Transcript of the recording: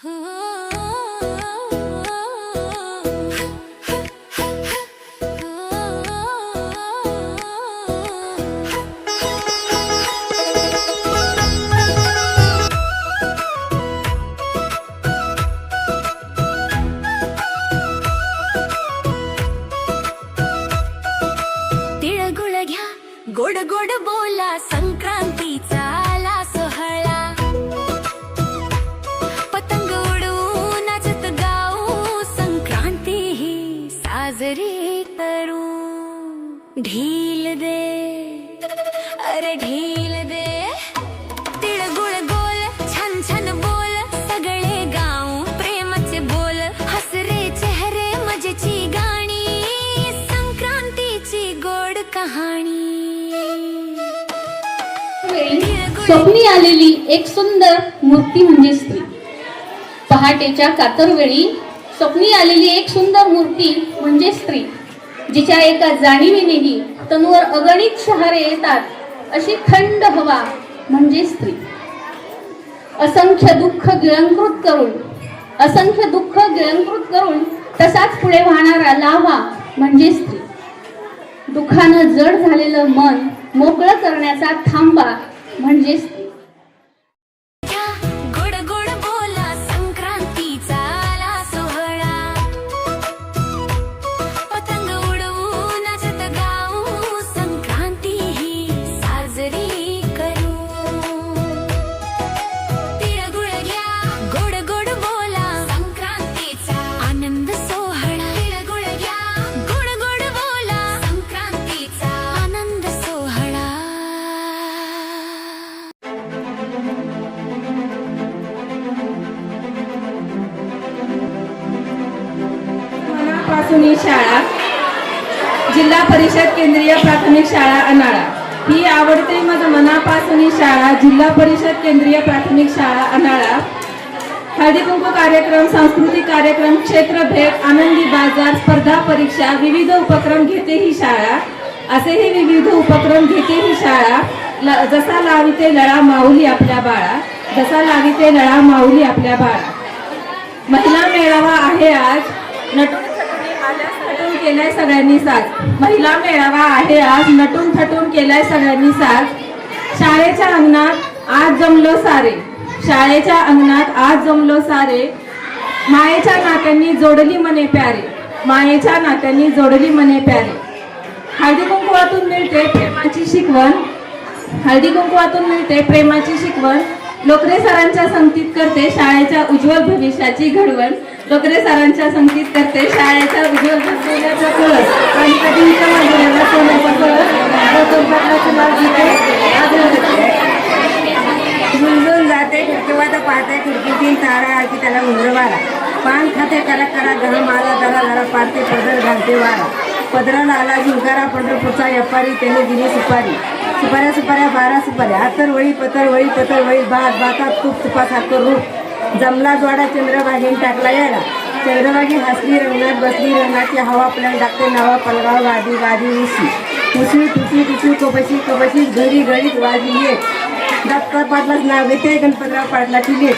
तिळगुळ घ्या गोड गोड बोला संक्रांतीचा साजरी करू ढील दे. अरे ढील दे. तिळगुळ गोल छान छान बोल सगळे गाव प्रेमाचे बोल. हसरे चेहरे मजेची गाणी संक्रांतीची गोड कहाणी. स्वप्नी आलेली एक सुंदर मूर्ती म्हणजे स्त्री. पहाटेच्या कातरवेळी स्वप्नी आलेली एक सुंदर मूर्ती म्हणजे स्त्री जिच्या एका जाणीवेनेही तनुवर अगणित शहारे येतात अशी थंड हवा म्हणजे स्त्री. असंख्य दुःख गिळंकृत करून असंख्य दुःख गिळंकृत करून तसाच पुढे वाहणारा लावा म्हणजे स्त्री. दुःखानं जड झालेलं मन मोकळं करण्याचा थांबा म्हणजे मनापासून शाळा जिल्हा परिषद केंद्रीय प्राथमिक शाळा अनाळा ही आवडते मज मनापासून शाळा जिल्हा परिषद केंद्रीय प्राथमिक शाळा अनाळा हळदी कुंकू कार्यक्रम सांस्कृतिक कार्यक्रम क्षेत्र भेट आनंदी बाजार स्पर्धा परीक्षा विविध उपक्रम घेते ही शाळा. असेही विविध उपक्रम घेते ही शाळा. जसा लाविते लळा माऊली आपल्या बाळा जसा लाविते लळा माऊली आपल्या बाळा. महिला मेळावा आहे आज. नट नटून केलाय सगळ्यांनी साज. महिला मेळावा आहे आज. नटून थटून केलाय सगळ्यांनी साज. शाळेच्या अंगणात आज जमलो सारे. शाळेच्या अंगणात आज जमलो सारे. मायेच्या नात्यांनी जोडली मने प्यारे. मायेच्या नात्यांनी जोडली मने प्यारे. हळदी कुंकुवातून मिळते प्रेमाची शिकवण. हळदी कुंकुवातून मिळते प्रेमाची शिकवण. लोकरे सरांच्या संगतीत करते शाळेच्या उज्ज्वल भविष्याची घडवण. लोकरे सरांच्या संगतीत करते. शाळेच्या उज्ज्वल भविष्याचा कळस. आणि कधी इथं सोन्याचा कळस. गौतम पाटलाचं नाव घेते झुंजून जाते पाहते खिडकीतील तारा की त्याला उंदरवारा पान खाते करा करा गरम मारा जरा जरा पाडते पदर घालते वारा. पदराला आला झुंकारा पंढरपूरचा व्यापारी त्याने दिली सुपारी. सुपाऱ्या सुपाऱ्या बारा सुपाऱ्या. आतर वळी पतर वळी पतर वळी भात भातात तूप तुपासारखं रूप. जमला जोडा चंद्रभागेन टाकला यायला चंद्रभागी हसली रंगणात बसली रंगाची हवा आपल्याला टाकते नावा पलगाव गादी गादी उशी. उशी टुसी टुसी कपशी कपशी घरी घडीत वाजली येत. दत्ता पाटलाच नाव घेते गणपतराव पाटलाची लेट